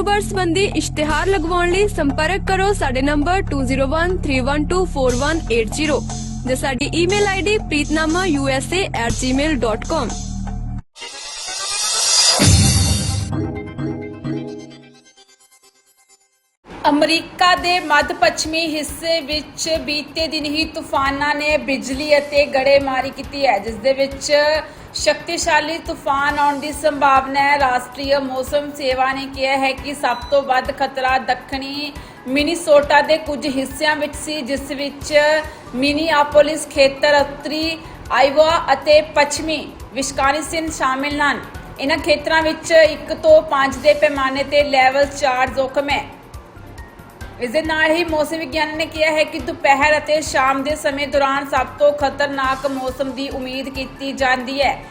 ਕਾਰੋਬਾਰ ਸੰਬੰਧੀ ਇਸ਼ਤਿਹਾਰ ਲਗਵਾਉਣ ਲਈ ਸੰਪਰਕ ਕਰੋ ਸਾਡੇ ਨੰਬਰ 2013124180 ਜਾਂ ਸਾਡੀ ਈਮੇਲ ਆਈਡੀ preetnamausa@gmail.com ਅਮਰੀਕਾ ਦੇ ਮੱਧ ਪੱਛਮੀ ਹਿੱਸੇ ਵਿੱਚ ਬੀਤੇ ਦਿਨ ਹੀ ਤੂਫਾਨਾਂ ਨੇ ਬਿਜਲੀ ਅਤੇ ਗੜੇਮਾਰੀ ਕੀਤੀ ਹੈ, ਜਿਸ ਦੇ ਵਿੱਚ ਸ਼ਕਤੀਸ਼ਾਲੀ ਤੂਫਾਨ ਆਉਣ ਦੀ ਸੰਭਾਵਨਾ ਹੈ। ਰਾਸ਼ਟਰੀ ਮੌਸਮ ਸੇਵਾ ਨੇ ਕਿਹਾ ਹੈ ਕਿ ਸਭ ਤੋਂ ਵੱਧ ਖਤਰਾ ਦੱਖਣੀ ਮਿਨੀਸੋਟਾ ਦੇ ਕੁਝ ਹਿੱਸਿਆਂ ਵਿੱਚ ਸੀ, ਜਿਸ ਵਿੱਚ ਮਿਨੀਆਪੋਲਿਸ ਖੇਤਰ, ਉੱਤਰੀ ਆਈਵਾ ਅਤੇ ਪੱਛਮੀ ਵਿਸ਼ਕਾਨੀਸਿਨ ਸ਼ਾਮਿਲ ਹਨ। ਇਹਨਾਂ ਖੇਤਰਾਂ ਵਿੱਚ 1 ਤੋਂ 5 ਦੇ ਪੈਮਾਨੇ ਤੇ ਲੈਵਲ 4 ਜ਼ੋਖਮ ਹੈ। ਇਸ ਦੇ ਨਾਲ ਹੀ ਮੌਸਮ ਵਿਗਿਆਨ ਨੇ ਕਿਹਾ ਹੈ ਕਿ ਦੁਪਹਿਰ ਅਤੇ ਸ਼ਾਮ ਦੇ ਸਮੇਂ ਦੌਰਾਨ ਸਭ ਤੋਂ ਖਤਰਨਾਕ ਮੌਸਮ ਦੀ ਉਮੀਦ ਕੀਤੀ ਜਾਂਦੀ ਹੈ।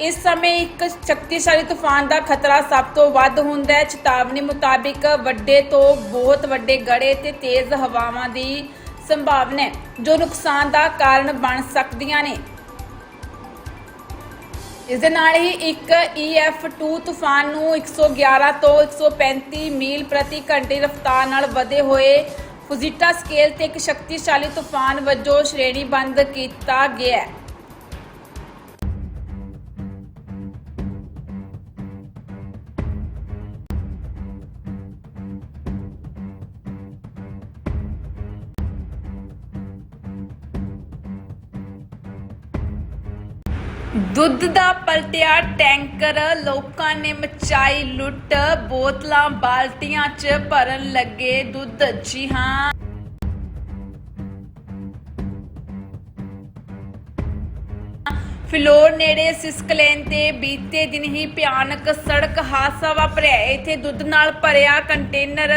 ਇਸ ਸਮੇਂ ਇੱਕ ਸ਼ਕਤੀਸ਼ਾਲੀ ਤੂਫਾਨ ਦਾ ਖਤਰਾ ਸਭ ਤੋਂ ਵੱਧ ਹੁੰਦਾ ਹੈ। ਚੇਤਾਵਨੀ ਮੁਤਾਬਿਕ ਵੱਡੇ ਤੋਂ ਬਹੁਤ ਵੱਡੇ ਗੜੇ ਤੇ ਤੇਜ਼ ਹਵਾਵਾਂ ਦੀ ਸੰਭਾਵਨਾ ਹੈ, ਜੋ ਨੁਕਸਾਨ ਦਾ ਕਾਰਨ ਬਣ ਸਕਦੀਆਂ ਨੇ। ਇਸ ਦੇ ਨਾਲ ਹੀ ਇੱਕ EF2 ਤੂਫਾਨ ਨੂੰ 111 ਤੋਂ 135 ਮੀਲ ਪ੍ਰਤੀ ਘੰਟੇ ਰਫ਼ਤਾਰ ਨਾਲ ਵਧੇ ਹੋਏ ਫੁਜੀਟਾ ਸਕੇਲ ਤੇ ਇੱਕ ਸ਼ਕਤੀਸ਼ਾਲੀ ਤੂਫਾਨ ਵਜੋਂ ਸ਼੍ਰੇਣੀਬੰਦ ਕੀਤਾ ਗਿਆ ਹੈ। ਦੁੱਧ ਦਾ ਪਲਟਿਆ ਟੈਂਕਰ, ਲੋਕਾਂ ਨੇ ਮਚਾਈ ਲੁੱਟ, ਬੋਤਲਾਂ ਬਾਲਟੀਆਂ 'ਚ ਭਰਨ ਲੱਗੇ ਦੁੱਧ। ਜੀ ਹਾਂ। ਫਿਲੌਰ ਨੇੜੇ ਸਿਸਕਲੇਨ ਤੇ ਬੀਤੇ ਦਿਨ ਹੀ ਭਿਆਨਕ ਸੜਕ ਹਾਦਸਾ ਵਾਪਰਿਆ। ਇੱਥੇ ਦੁੱਧ ਨਾਲ ਭਰਿਆ ਕੰਟੇਨਰ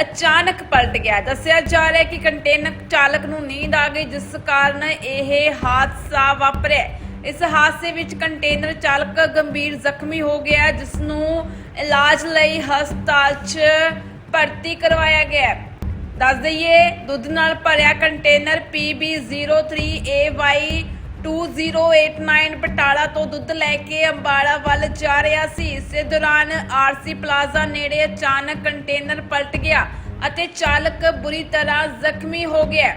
ਅਚਾਨਕ ਪਲਟ ਗਿਆ। ਦੱਸਿਆ ਜਾ ਰਿਹਾ ਹੈ ਕਿ ਕੰਟੇਨਰ ਚਾਲਕ ਨੂੰ ਨੀਂਦ ਆ ਗਈ, ਜਿਸ ਕਾਰਨ ਇਹ ਹਾਦਸਾ ਵਾਪਰਿਆ। ਇਸ ਹਾਦਸੇ ਵਿੱਚ ਕੰਟੇਨਰ ਚਾਲਕ ਗੰਭੀਰ ਜ਼ਖਮੀ ਹੋ ਗਿਆ ਜਿਸ ਨੂੰ ਇਲਾਜ ਲਈ ਹਸਪਤਾਲ 'ਚ ਭਰਤੀ ਕਰਵਾਇਆ ਗਿਆ। ਦੱਸ ਦਈਏ, ਦੁੱਧ ਨਾਲ ਭਰਿਆ ਕੰਟੇਨਰ PB03AY 2089 ਬਟਾਲਾ ਤੋਂ ਦੁੱਧ ਲੈ ਕੇ ਅੰਬਾਲਾ ਵੱਲ ਜਾ ਰਿਹਾ ਸੀ। ਇਸੇ ਦੌਰਾਨ ਆਰਸੀ ਪਲਾਜ਼ਾ ਨੇੜੇ ਅਚਾਨਕ ਕੰਟੇਨਰ ਪਲਟ ਗਿਆ ਅਤੇ ਚਾਲਕ ਬੁਰੀ ਤਰ੍ਹਾਂ ਜ਼ਖਮੀ ਹੋ ਗਿਆ।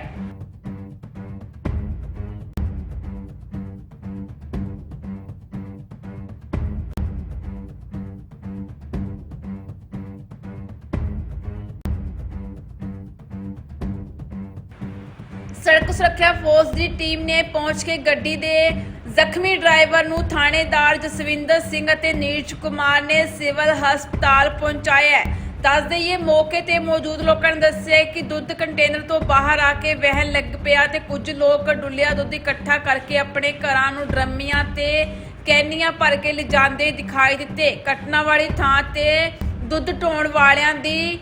ਸੜਕ ਸੁਰੱਖਿਆ ਫੋਰਸ ਦੀ ਟੀਮ ਨੇ ਪਹੁੰਚ ਕੇ ਗੱਡੀ ਦੇ ਜ਼ਖਮੀ ਡਰਾਈਵਰ ਨੂੰ ਥਾਣੇਦਾਰ ਜਸਵਿੰਦਰ ਸਿੰਘ ਅਤੇ ਨੀਰਜ ਕੁਮਾਰ ਨੇ ਸਿਵਲ ਹਸਪਤਾਲ ਪਹੁੰਚਾਇਆ ਦੱਸ ਦੇਈਏ, ਮੌਕੇ ਤੇ ਮੌਜੂਦ ਲੋਕਾਂ ਨੇ ਦੱਸਿਆ ਕਿ ਦੁੱਧ ਕੰਟੇਨਰ ਤੋਂ ਬਾਹਰ ਆ ਕੇ ਵਹਿਣ ਲੱਗ ਪਿਆ ਤੇ ਕੁਝ ਲੋਕ ਡੁੱਲਿਆ ਦੁੱਧ ਇਕੱਠਾ ਕਰਕੇ ਆਪਣੇ ਘਰਾਂ ਨੂੰ ਡਰਮੀਆਂ ਤੇ ਕੈਨੀਆਂ ਭਰ ਕੇ ਲਿਜਾਂਦੇ ਦਿਖਾਈ ਦਿੱਤੇ। ਘਟਨਾ ਵਾਲੀ ਥਾਂ ਤੇ ਦੁੱਧ ਢੋਣ ਵਾਲਿਆਂ ਦੀ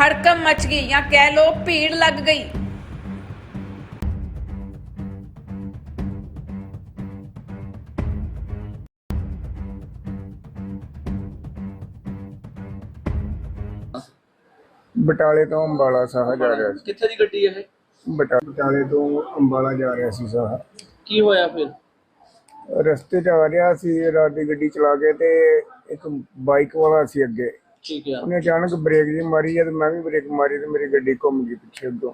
ਹੜਕਮ ਮਚ ਗਈ ਜਾਂ ਕਹਿ ਲੋ ਭੀੜ ਲੱਗ ਗਈ। ਬਟਾਲੇ ਤੋਂ ਅੰਬਾਲਾ ਸਾਹ ਜਾ ਰਿਹਾ ਸੀ। ਕਿੱਥੇ ਦੀ ਗੱਡੀ ਹੈ ਇਹ? ਬਟਾ- ਬਟਾਲੇ ਤੋਂ ਅੰਬਾਲਾ ਜਾ ਰਿਹਾ ਸੀ ਸਾਹ ਕੀ ਹੋਇਆ ਫਿਰ? ਰਸਤੇ 'ਚ ਆ ਰਿਹਾ ਸੀ ਰਾਤ ਦੀ ਗੱਡੀ ਚਲਾ ਕੇ ਤੇ ਇੱਕ ਬਾਈਕ ਵਾਲਾ ਸੀ ਅੱਗੇ। ਠੀਕ ਹੈ ਉਹਨੇ ਅਚਾਨਕ ਬ੍ਰੇਕ ਜੀ ਮਾਰੀ ਜਦ ਮੈਂ ਵੀ ਬ੍ਰੇਕ ਮਾਰੀ ਤੇ ਮੇਰੀ ਗੱਡੀ ਘੁੰਮ ਗਈ ਪਿੱਛੇ ਅੱਗੋਂ।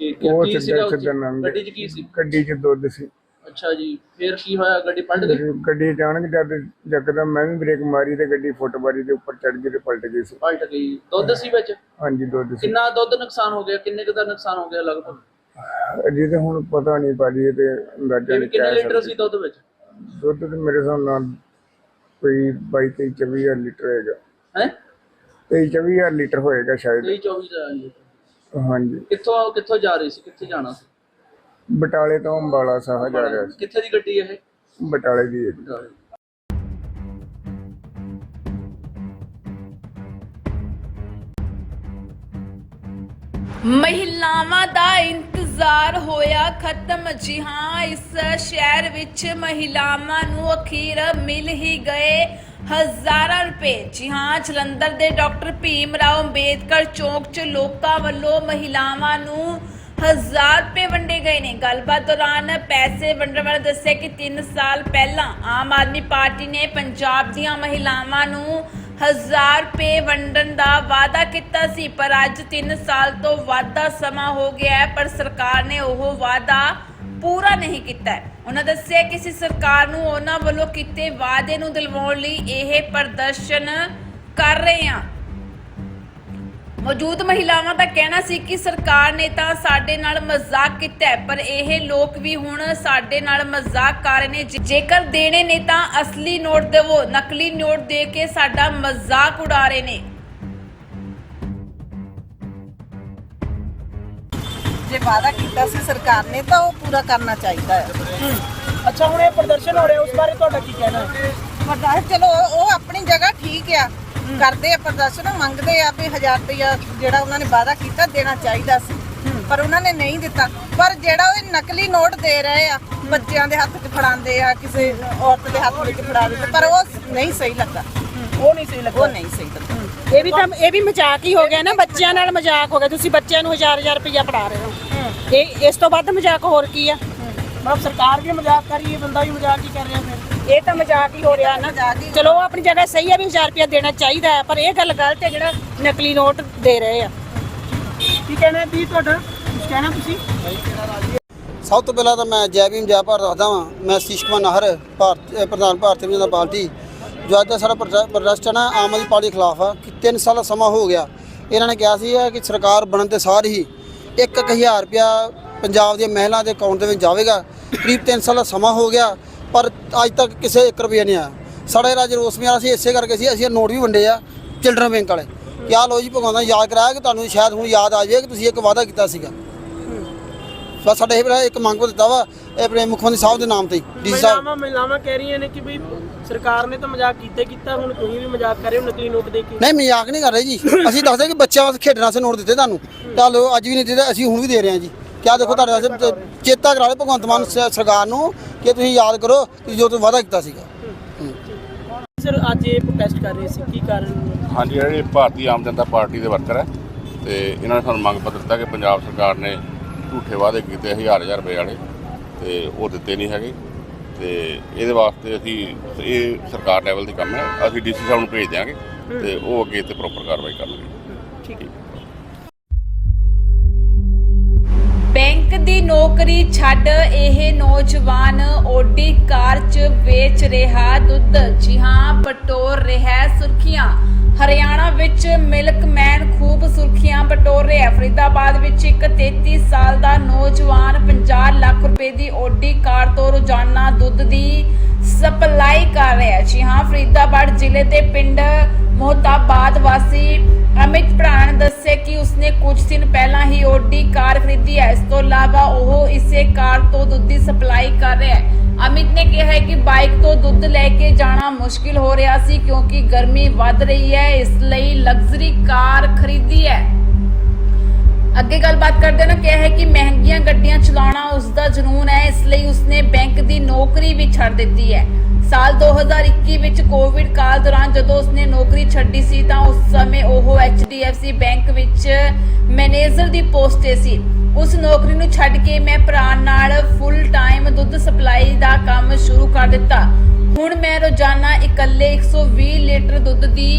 ਠੀਕ ਹੈ ਉਹ ਕੀ ਸਿੱਧਾ ਸੀਗਾ ਸਿੱਧਾ ਗੱਡੀ 'ਚ ਕੀ ਸੀ? ਗੱਡੀ 'ਚ ਦੁੱਧ ਸੀ। ਅੱਛਾ ਜੀ ਫਿਰ ਕੀ ਹੋਇਆ ਗੱਡੀ ਪਲਟ ਗਈ? ਗੱਡੀ ਅਚਾਨਕ ਜਦ ਜਕਦਮ ਮੈਂ ਵੀ ਬ੍ਰੇਕ ਮਾਰੀ ਤੇ ਗੱਡੀ ਫੁੱਟਬਾਰੀ ਦੇ ਉੱਪਰ ਚੜ ਗਈ ਤੇ ਪਲਟ ਗਈ ਸੀ। ਪਲਟ ਗਈ। ਦੁੱਧ ਸੀ ਵਿੱਚ? ਹਾਂਜੀ ਦੁੱਧ ਸੀ। ਕਿੰਨਾ ਦੁੱਧ ਨੁਕਸਾਨ ਹੋ ਗਿਆ ਕਿੰਨੇ ਕੁ ਦਾ ਨੁਕਸਾਨ ਹੋ ਗਿਆ ਲਗਭਗ? ਅਜੇ ਤੇ ਹੁਣ ਪਤਾ ਨਹੀਂ ਇਹ ਤੇ ਅੰਦਾਜ਼ਾ ਨਹੀਂ ਕਿੰਨੇ ਲੀਟਰ ਸੀ ਦੁੱਧ ਵਿੱਚ? ਦੁੱਧ ਤੇ ਮੇਰੇ ਹਿਸਾਬ ਨਾਲ ਕੋਈ 22 23 24 ਹਜ਼ਾਰ ਲੀਟਰ ਹੋਏਗਾ। ਹੈ? 23 24 ਹਜ਼ਾਰ ਲੀਟਰ ਹੋਏਗਾ ਸ਼ਾਇਦ। 23 24 ਦਾ ਲੀਟਰ। ਹਾਂਜੀ। ਕਿੱਥੋਂ ਕਿੱਥੋਂ ਜਾ ਰਹੀ ਸੀ ਕਿੱਥੇ ਜਾਣਾ ਸੀ? ਬਟਾਲੇ ਤੋਂ ਅੰਬਾਲਾ ਸਾਹ ਜਾ ਰਿਹਾ ਸੀ ਕਿੱਥੇ ਦੀ ਗੱਡੀ ਹੈ ਇਹ ਬਟਾਲੇ ਦੀ ਹੈ ਜੀ। ਬਟਾਲੇ। ਮਹਿਲਾਵਾਂ ਦਾ ਇੰਤਜ਼ਾਰ ਹੋਇਆ ਖਤਮ ਜੀ ਹਾਂ ਇਸ ਸ਼ਹਿਰ ਵਿੱਚ ਮਹਿਲਾਵਾਂ ਨੂੰ ਅਖੀਰ ਮਿਲ ਹੀ ਗਏ ਹਜ਼ਾਰਾਂ ਰੁਪਏ ਜੀ ਹਾਂ ਜਲੰਧਰ ਦੇ ਡਾਕਟਰ ਭੀਮ ਰਾਓ ਅੰਬੇਦਕਰ ਚੌਕ 'ਚ ਲੋਕਾਂ ਵੱਲੋਂ ਮਹਿਲਾਵਾਂ ਨੂੰ ਹਜ਼ਾਰ ਰੁਪਏ ਵੰਡੇ ਗਏ ਨੇ। ਗੱਲਬਾਤ ਦੌਰਾਨ ਪੈਸੇ ਵੰਡਣ ਵਾਲੇ ਦੱਸਿਆ ਕਿ 3 ਸਾਲ ਪਹਿਲਾਂ ਆਮ ਆਦਮੀ ਪਾਰਟੀ ਨੇ ਪੰਜਾਬ ਦੀਆਂ ਮਹਿਲਾਵਾਂ ਨੂੰ 1000 ਰੁਪਏ ਵੰਡਣ ਦਾ ਵਾਅਦਾ ਕੀਤਾ ਸੀ, ਪਰ ਅੱਜ 3 ਸਾਲ ਤੋਂ ਵੱਧ ਦਾ ਸਮਾਂ ਹੋ ਗਿਆ ਹੈ, ਪਰ ਸਰਕਾਰ ਨੇ ਉਹ ਵਾਅਦਾ ਪੂਰਾ ਨਹੀਂ ਕੀਤਾ ਉਹਨਾਂ ਦੱਸਿਆ ਕਿ ਅਸੀਂ ਸਰਕਾਰ ਨੂੰ ਉਹਨਾਂ ਵੱਲੋਂ ਕੀਤੇ ਵਾਅਦੇ ਨੂੰ ਦਿਲਵਾਉਣ ਲਈ ਇਹ ਪ੍ਰਦਰਸ਼ਨ ਕਰ ਰਹੇ ਹਾਂ। ਮੌਜੂਦ ਮਹਿਲਾਵਾਂ ਦਾ ਕਹਿਣਾ ਸੀ ਕਿ ਸਰਕਾਰ ਨੇ ਤਾਂ ਸਾਡੇ ਨਾਲ ਮਜ਼ਾਕ ਕੀਤਾ ਹੈ, ਪਰ ਇਹ ਲੋਕ ਵੀ ਹੁਣ ਸਾਡੇ ਨਾਲ ਮਜ਼ਾਕ ਕਰ ਰਹੇ ਨੇ। ਜੇ- ਜੇਕਰ ਦੇਣੇ ਨੇ ਤਾਂ ਅਸਲੀ ਨੋਟ ਦੇਵੋ ਨਕਲੀ ਨੋਟ ਦੇ ਕੇ ਸਾਡਾ ਮਜ਼ਾਕ ਉਡਾ ਰਹੇ ਨੇ। ਜੇ ਵਾਅਦਾ ਕੀਤਾ ਸੀ ਸਰਕਾਰ ਨੇ ਤਾਂ ਉਹ ਪੂਰਾ ਕਰਨਾ ਚਾਹੀਦਾ ਹੈ। ਅੱਛਾ ਹੁਣ ਇਹ ਪ੍ਰਦਰਸ਼ਨ ਹੋ ਰਿਹਾ ਉਸ ਬਾਰੇ ਤੁਹਾਡਾ ਕੀ ਕਹਿਣਾ ਹੈ? ਪ੍ਰਦਰਸ਼ਨ ਚਲੋ ਉਹ ਉਹ ਆਪਣੀ ਜਗ੍ਹਾ ਠੀਕ ਆ। ਕਰਦੇ ਆ ਪ੍ਰਦਰਸ਼ਨ ਮੰਗਦੇ ਆ ਵੀ 1000 ਰੁਪਇਆ ਜਿਹੜਾ ਉਹਨਾਂ ਨੇ ਵਾਅਦਾ ਕੀਤਾ ਦੇਣਾ ਚਾਹੀਦਾ ਸੀ। ਪਰ ਉਹਨਾਂ ਨੇ ਨਹੀਂ ਦਿੱਤਾ। ਪਰ ਜਿਹੜਾ ਉਹ ਨਕਲੀ ਨੋਟ ਦੇ ਰਹੇ ਆ ਬੱਚਿਆਂ ਦੇ ਹੱਥ 'ਚ ਫੜਾਉਂਦੇ ਆ ਕਿਸੇ ਔਰਤ ਦੇ ਹੱਥ ਵਿੱਚ ਫੜਾ ਦਿੰਦੇ ਪਰ ਉਹ ਨਹੀਂ ਸਹੀ ਲੱਗਾ। ਉਹ ਨਹੀਂ ਸਹੀ ਲੱਗਾ। ਉਹ ਨਹੀਂ ਸਹੀ ਲੱਗਾ। ਇਹ ਵੀ ਤਾਂ ਇਹ ਵੀ ਮਜ਼ਾਕ ਹੀ ਹੋ ਗਿਆ ਨਾ ਬੱਚਿਆਂ ਨਾਲ ਮਜ਼ਾਕ ਹੋ ਗਿਆ। ਤੁਸੀਂ ਬੱਚਿਆਂ ਨੂੰ ਹਜ਼ਾਰ ਹਜ਼ਾਰ ਰੁਪਇਆ ਫੜਾ ਰਹੇ ਹੋ। ਇਹ ਇਸ ਤੋਂ ਵੱਧ ਮਜ਼ਾਕ ਹੋਰ ਕੀ ਆ? ਮਤਲਬ ਸਰਕਾਰ ਵੀ ਮਜ਼ਾਕ ਕਰ ਰਹੀ ਹੈ ਬੰਦਾ ਵੀ ਮਜ਼ਾਕ ਹੀ ਕਰ ਰਿਹਾ ਫਿਰ। ਇਹ ਤਾਂ ਮਜ਼ਾਕ ਹੀ ਹੋ ਰਿਹਾ ਨਾ। ਚਲੋ, ਉਹ ਆਪਣੀ ਜਗ੍ਹਾ ਸਹੀ ਹੈ ਵੀ 1000 ਰੁਪਇਆ ਦੇਣਾ ਚਾਹੀਦਾ ਹੈ, ਪਰ ਇਹ ਗੱਲ ਗਲਤ ਹੈ, ਜਿਹੜਾ ਨਕਲੀ ਨੋਟ ਦੇ ਰਹੇ ਆ। ਕੀ ਕਹਿਣਾ ਵੀ ਤੁਹਾਡਾ? ਕੁਝ ਕਹਿਣਾ ਤੁਸੀਂ? ਸਭ ਤੋਂ ਪਹਿਲਾਂ ਤਾਂ ਮੈਂ ਜੈ ਭੀਮ, ਜੈ ਭਾਰਤ ਦੱਸਦਾ ਵਾਂ। ਮੈਂ ਸਤੀਸ਼ ਕੁਮਾਰ ਨਾਹਰ, ਭਾਰਤ ਅਹ ਪ੍ਰਧਾਨ ਭਾਰਤੀ ਜਨਤਾ ਪਾਰਟੀ। ਜੋ ਅੱਜ ਦਾ ਸਾਡਾ ਪ੍ਰਦ- ਪ੍ਰਦਰਸ਼ਨ ਹੈ ਆਮ ਆਦਮੀ ਪਾਰਟੀ ਦੇ ਖਿਲਾਫ ਆ, ਕਿ 3 ਸਾਲ ਦਾ ਸਮਾਂ ਹੋ ਗਿਆ। ਇਹਨਾਂ ਨੇ ਕਿਹਾ ਸੀ ਕਿ ਸਰਕਾਰ ਬਣਨ ਤੇ ਸਾਰ ਹੀ 1000 ਰੁਪਇਆ ਪੰਜਾਬ ਦੀਆਂ ਮਹਿਲਾ ਦੇ ਅਕਾਊਂਟ ਦੇ ਵਿੱਚ ਜਾਵੇਗਾ। ਕਰੀਬ 3 ਸਾਲ ਦਾ ਸਮਾਂ ਹੋ ਗਿਆ। ਪਰ ਅੱਜ ਤੱਕ ਕਿਸੇ 1 ਰੁਪਇਆ ਨਹੀਂ ਆਇਆ। ਸਾਡੇ ਰਾਜ ਰੋਸ ਮੇਰਾ ਸੀ ਇਸੇ ਕਰਕੇ ਸੀ ਅਸੀਂ ਇਹ ਨੋਟ ਵੀ ਵੰਡੇ ਆ ਚਿਲਡਰਨ ਬੈਂਕ ਵਾਲੇ। ਕਿ ਆਹ ਲੋ ਜੀ ਭਗਵਾਨ ਦਾ ਯਾਦ ਕਰਾਇਆ ਕਿ ਤੁਹਾਨੂੰ ਸ਼ਾਇਦ ਹੁਣ ਯਾਦ ਆ ਜਾਵੇ ਕਿ ਤੁਸੀਂ ਇੱਕ ਵਾਅਦਾ ਕੀਤਾ ਸੀਗਾ। ਬਸ ਸਾਡੇ ਇਹ ਇੱਕ ਮੰਗ ਪੱਤਰ ਦਿੱਤਾ ਵਾ ਇਹ ਆਪਣੇ ਮੁੱਖ ਮੰਤਰੀ ਸਾਹਿਬ ਦੇ ਨਾਮ ਤੇ ਡੀ ਸਾਹਿਬ। ਮਹਿਲਾਵਾਂ ਮਹਿਲਾਵਾਂ ਕਹਿ ਰਹੀਆਂ ਨੇ ਕਿ ਵੀ ਸਰਕਾਰ ਨੇ ਤਾਂ ਮਜ਼ਾਕ ਕੀਤਾ ਕੀਤਾ ਹੁਣ ਤੁਸੀਂ ਵੀ ਮਜ਼ਾਕ ਕਰ ਰਹੇ ਹੋ ਨਕਲੀ ਨੋਟ ਦੇ ਕੇ। ਨਹੀਂ ਮਜ਼ਾਕ ਨਹੀਂ ਕਰ ਰਹੇ ਜੀ। ਅਸੀਂ ਦੱਸਦੇ ਕਿ ਬੱਚਿਆਂ ਵਾਸਤੇ ਖੇਡਣ ਵਾਸਤੇ ਨੋਟ ਦਿੱਤੇ ਤੁਹਾਨੂੰ। ਚਲੋ ਅੱਜ ਵੀ ਨਹੀਂ ਦਿੱਤੇ ਅਸੀਂ ਹੁਣ ਵੀ ਦੇ ਰਹੇ ਹਾਂ ਜੀ। ਕਿਆ ਦੇਖੋ ਤੁਹਾਡੇ ਵਾਸਤੇ ਤ- ਚੇਤਾ ਕਰਾ ਲਓ ਭਗਵੰਤ ਮਾਨ ਸਰਕਾਰ ਨੂੰ ਕਿ ਤੁਸੀਂ ਯਾਦ ਕਰੋ ਕਿ ਜੋ ਤੁਸੀਂ ਵਾਅਦਾ ਕੀਤਾ ਸੀਗਾ। ਸਰ ਅੱਜ ਇਹ ਪ੍ਰੋਟੈਸਟ ਕਰ ਰਹੇ ਸੀ। ਕੀ ਕਾਰਨ ਹਾਂਜੀ ਇਹ ਭਾਰਤੀ ਆਮ ਜਨਤਾ ਪਾਰਟੀ ਦੇ ਵਰਕਰ ਹੈ ਤੇ ਇਹਨਾਂ ਨੇ ਸਾਨੂੰ ਮੰਗ ਪੱਤਰ ਦਿੱਤਾ ਕਿ ਪੰਜਾਬ ਸਰਕਾਰ ਨੇ ਝੂਠੇ ਵਾਅਦੇ ਕੀਤੇ ਹਜ਼ਾਰ ਹਜ਼ਾਰ ਰੁਪਏ ਵਾਲੇ ਤੇ ਉਹ ਦਿੱਤੇ ਨਹੀਂ ਹੈਗੇ ਤੇ ਇਹਦੇ ਵਾਸਤੇ ਅਸੀਂ ਇਹ ਸਰਕਾਰ ਲੈਵਲ ਦੀ ਕੰਮ ਹੈ। ਅਸੀਂ ਡੀਸੀ ਸਾਹਿਬ ਨੂੰ ਭੇਜ ਦਿਆਂਗੇ ਤੇ ਉਹ ਅੱਗੇ ਤੇ ਪ੍ਰੋਪਰ ਕਾਰਵਾਈ ਕਰਨਗੇ। ਠੀਕ ਹੈ। ਬੈਂਕ ਦੀ ਨੌਕਰੀ ਛੱਡ ਇਹ ਨੌਜਵਾਨ ਓਡੀ ਕਾਰ 'ਚ ਵੇਚ ਰਿਹਾ ਦੁੱਧ। ਜੀ ਹਾਂ, ਬਟੋਰ ਰਿਹਾ ਸੁਰਖੀਆਂ। ਹਰਿਆਣਾ ਵਿੱਚ ਮਿਲਕਮੈਨ ਖੂਬ ਸੁਰਖੀਆਂ, ਬਟੋਰ ਰਿਹਾ। ਫਰੀਦਾਬਾਦ ਵਿੱਚ ਇੱਕ 33 ਸਾਲ ਦਾ ਨੌਜਵਾਨ 50 ਲੱਖ ਰੁਪਏ ਦੀ ਓਡੀ ਕਾਰ ਤੋਂ ਰੋਜ਼ਾਨਾ ਦੁੱਧ ਦੀ ਸਪਲਾਈ ਕਰ ਰਿਹਾ। ਜੀ ਹਾਂ, ਫਰੀਦਾਬਾਦ ਜ਼ਿਲ੍ਹੇ ਦੇ ਪਿੰਡ ਮੋਹਤਾਬਾਦ ਵਾਸੀ ਅਮਿਤ ਭਰਾਣਾ ਨੇ ਕਿ ਉਸਨੇ ਕੁਝ ਦਿਨ ਪਹਿਲਾਂ ਹੀ ਓਡੀ ਕਾਰ ਖਰੀਦੀ ਹੈ। ਇਸ ਤੋਂ ਇਲਾਵਾ ਉਹ ਇਸੇ ਕਾਰ ਤੋਂ ਦੁੱਧ ਦੀ ਸਪਲਾਈ ਕਰ ਰਿਹਾ ਹੈ। ਅਮਿਤ ਨੇ ਕਿਹਾ ਹੈ ਕਿ ਬਾਈਕ ਤੋਂ ਦੁੱਧ ਲੈ ਕੇ ਜਾਣਾ ਮੁਸ਼ਕਿਲ ਹੋ ਰਿਹਾ ਸੀ ਕਿਉਂਕਿ ਗਰਮੀ ਵੱਧ ਰਹੀ ਹੈ। ਇਸ ਲਈ ਲਗਜ਼ਰੀ ਕਾਰ ਖਰੀਦੀ ਹੈ। ਅੱਗੇ ਗੱਲਬਾਤ ਕਰਦੇ ਨੇ, ਕਿਹਾ ਹੈ ਕਿ ਮਹਿੰਗੀਆਂ ਗੱਡੀਆਂ ਚਲਾਉਣਾ ਉਸ ਦਾ ਜਨੂਨ ਹੈ। ਇਸ ਲਈ ਉਸਨੇ ਬੈਂਕ ਦੀ ਨੌਕਰੀ ਵੀ ਛੱਡ ਦਿੱਤੀ ਹੈ। ਸਾਲ 2021 ਵਿੱਚ ਕੋਵਿਡ ਕਾਲ ਦੌਰਾਨ ਜਦੋਂ ਉਸਨੇ ਨੌਕਰੀ ਛੱਡੀ ਸੀ ਤਾਂ ਉਸ ਸਮੇਂ ਉਹ HDFC ਬੈਂਕ ਵਿੱਚ ਮੈਨੇਜਰ ਦੀ ਪੋਸਟ ਤੇ ਸੀ ਉਸ ਨੌਕਰੀ ਨੂੰ ਛੱਡ ਕੇ ਮੈਂ ਭਰਾ ਨਾਲ ਫੁੱਲ ਟਾਈਮ ਦੁੱਧ ਸਪਲਾਈ ਦਾ ਕੰਮ ਸ਼ੁਰੂ ਕਰ ਦਿੱਤਾ ਹੁਣ ਮੈਂ ਰੋਜ਼ਾਨਾ ਇਕੱਲੇ 120 ਲੀਟਰ ਦੁੱਧ ਦੀ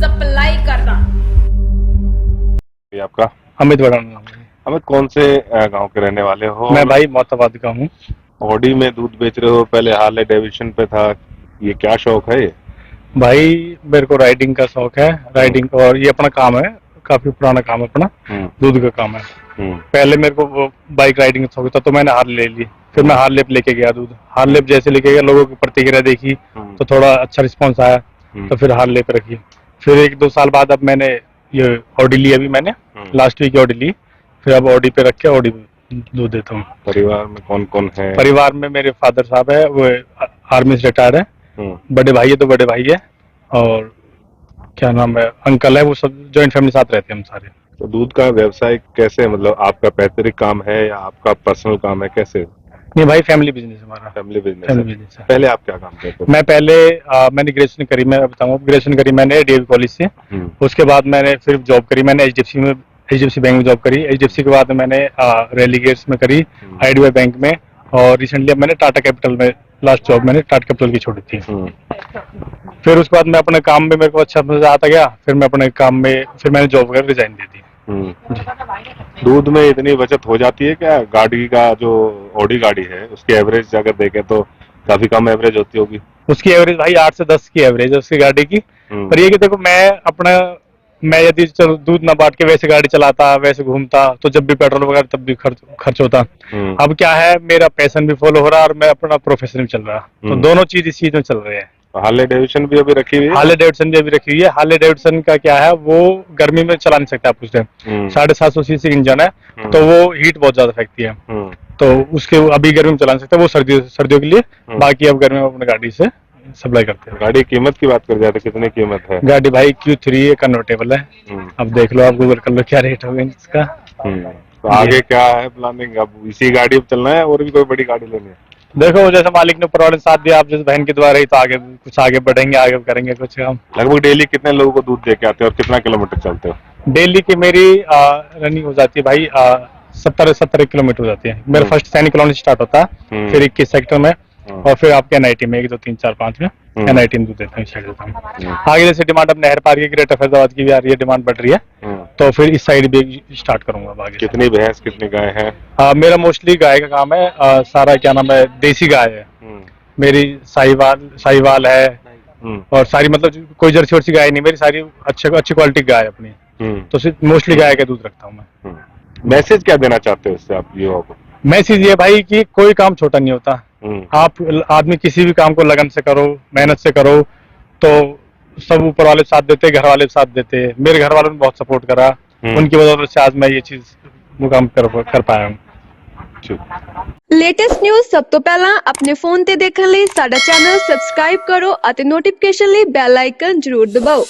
ਸਪਲਾਈ ਕਰਦਾ ये आपका अमित बड़ा नाम है। अमित कौन से अ, गांव के रहने वाले हो मैं भाई मोहताबाद का हूँ ऑडी में दूध बेच रहे हो? पहले हार्ले डेविशन पे था। ये क्या शौक है ये? भाई मेरे को राइडिंग का शौक है। राइडिंग और ये अपना काम है। काफ़ी पुराना काम है अपना। हम्म, दूध का काम है। हम्म, पहले मेरे को बाइक राइडिंग का शौक था तो मैंने हार ले ली। फिर मैं हार लेप लेके गया दूध। हार लेप जैसे लेके गया लोगों की प्रतिक्रिया देखी हम्म, तो थोड़ा अच्छा रिस्पॉन्स आया हम्म, तो फिर हार लेप रखी। फिर एक दो साल बाद अब मैंने ये ऑडी ली अभी मैंने। हम्म। लास्ट वीक ऑडी ली। फिर अब ऑडी पे रख के ऑडी दूध देता हूँ। परिवार में कौन कौन है? परिवार में मेरे फादर साहब है वो आर्मी से रिटायर है। हम्म, बड़े भाई है तो बड़े भाई है और क्या नाम है अंकल है वो सब जॉइंट फैमिली साथ रहते हैं हम सारे। तो दूध का व्यवसाय कैसे मतलब आपका पैतृक काम है या आपका पर्सनल काम है कैसे? नहीं भाई फैमिली बिज़नेस हमारा। फैमिली बिज़नेस फैमिली है बिज़नेस है। पहले आप क्या काम करते थे? मैं पहले आ, मैंने ग्रेजुएशन करी मैं बताऊँ ग्रेजुएशन करी मैंने डीएवी कॉलेज से। हम्म, उसके बाद मैंने फिर जॉब करी मैंने एचडीएफसी में एच बैंक में जॉब करी। एच के बाद मैंने रैली गेट्स में करी हम्म, आईडीआई बैंक में। और रिसेंटली अब मैंने टाटा कैपिटल में लास्ट जॉब मैंने टाटा कैपिटल की छोड़ी थी। हम्म। फिर उसके बाद मैं अपने काम में मेरे को अच्छा मज़ा आता गया। फिर मैं अपने काम में फिर मैंने जॉब वगैरह रिजाइन दे दी। हम्म। दूध में इतनी बचत हो जाती है क्या? गाड़ी का जो ऑडी गाड़ी है उसकी एवरेज अगर देखें तो काफ़ी कम एवरेज होती होगी। उसकी एवरेज भाई आठ से दस की एवरेज है उसकी गाड़ी की। हम्म। पर ये कि देखो मैं अपना मैं यदि दूध ना बांट के वैसे गाड़ी चलाता वैसे घूमता तो जब भी पेट्रोल वगैरह तब भी खर्च खर्च होता हम्म। अब क्या है मेरा पैशन भी फॉलो हो रहा है और मैं अपना प्रोफेशन भी चल रहा तो हम्म। दोनों चीज़ इस चीज़ में चल रहे हैं हार्ले डेविशन भी अभी रखी हुई है हार्ले डेविडसन भी अभी रखी हुई है हार्ले डेविडसन का क्या है वो गर्मी में चला नहीं सकता आप उसे हम्म। साढ़े सात सौ सीसी इंजन है। तो वो हीट बहुत ज़्यादा फेंकती है। तो उसके अभी गर्मी में चला नहीं सकता वो सर्दियों सर्दियों के लिए। बाकी अब गर्मी में अपने गाड़ी से सप्लाई करते हैं गाड़ी कीमत की बात कर जाए तो कितनी कीमत है गाड़ी भाई क्यू थ्री है कन्वर्टेबल है हम्म। अब देख लो आप गूगल कर लो क्या रेट होगा इसका हम्म। तो आगे क्या है प्लानिंग अब इसी गाड़ी पे चलना है और भी कोई बड़ी गाड़ी लेनी है देखो वो जैसे मालिक ने ऊपर साथ दिया आप जैसे बहन के द्वारा ही तो आगे कुछ आगे बढ़ेंगे आगे करेंगे कुछ काम लगभग डेली कितने लोगों को दूध दे के आते हो और कितना किलोमीटर चलते हो डेली की मेरी रनिंग हो जाती है भाई सत्तर सत्तर किलोमीटर हो जाती है मेरा हम्म। फ़र्स्ट सैनिक कॉलोनी स्टार्ट होता है हम्म। फिर इक्कीस सेक्टर में हम्म। और फिर आपके एनआईटी में एक दो तीन चार पाँच में। एनआईटी में दूध देता हूँ साइड देता हूँ। आगे जैसे डिमांड अब नहर पार की ग्रेटर फैजाबाद की भी आ रही है डिमांड बढ़ रही है हम्म। तो फिर इस साइड भी स्टार्ट करूँगा आगे कितनी भैंस कितनी गाय है हाँ मेरा मोस्टली गाय का काम है आ, सारा क्या नाम है देसी गाय है। मेरी साहिवाल साहिवाल है। और सारी मतलब कोई जर्सी वर्सी गाय नहीं मेरी सारी अच्छे अच्छी क्वालिटी गाय है अपनी। तो सिर्फ़ मोस्टली गाय का दूध रखता हूँ मैं। मैसेज क्या देना चाहते हो इससे आप युवाओं को मैसेज ये भाई कि कोई काम छोटा नहीं होता हम्म। आप आदमी किसी भी काम को लगन से करो मेहनत से करो तो सब ऊपर वाले साथ देते घर वाले भी साथ देते मेरे घर वालों ने बहुत सपोर्ट करा हम्म। उनकी वजह से आज मैं ये चीज मुकाम कर कर पाया हूँ ठीक ਲੇਟੈਸਟ ਨਿਊਜ਼ ਸਭ ਤੋਂ ਪਹਿਲਾਂ ਆਪਣੇ ਫੋਨ ਤੇ ਦੇਖਣ ਲਈ ਸਾਡਾ ਚੈਨਲ ਸਬਸਕ੍ਰਾਈਬ ਕਰੋ ਅਤੇ ਨੋਟੀਫਿਕੇਸ਼ਨ ਲਈ ਬੈਲ ਆਈਕਨ ਜ਼ਰੂਰ ਦਬਾਓ